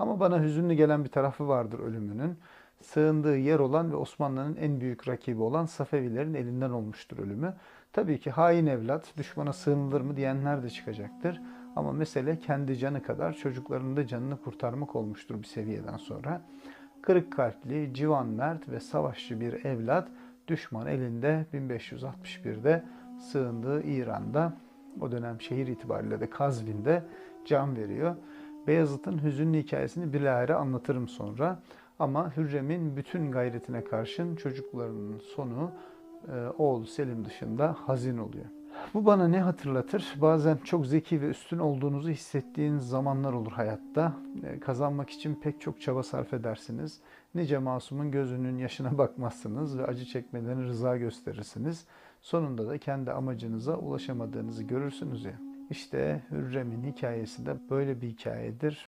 Ama bana hüzünlü gelen bir tarafı vardır ölümünün. Sığındığı yer olan ve Osmanlı'nın en büyük rakibi olan Safevilerin elinden olmuştur ölümü. Tabii ki hain evlat, düşmana sığınılır mı diyenler de çıkacaktır. Ama mesele kendi canı kadar çocuklarının da canını kurtarmak olmuştur bir seviyeden sonra. Kırık kalpli, civan mert ve savaşçı bir evlat düşman elinde 1561'de sığındığı İran'da o dönem şehir itibariyle de Kazvin'de can veriyor. Beyazıt'ın hüzünlü hikayesini bilahare anlatırım sonra. Ama Hürrem'in bütün gayretine karşın çocuklarının sonu e, oğlu Selim dışında hazin oluyor. Bu bana ne hatırlatır? Bazen çok zeki ve üstün olduğunuzu hissettiğiniz zamanlar olur hayatta. E, Kazanmak için pek çok çaba sarf edersiniz. Nice masumun gözünün yaşına bakmazsınız ve acı çekmelerine rıza gösterirsiniz. Sonunda da kendi amacınıza ulaşamadığınızı görürsünüz ya. İşte Hürrem'in hikayesi de böyle bir hikayedir.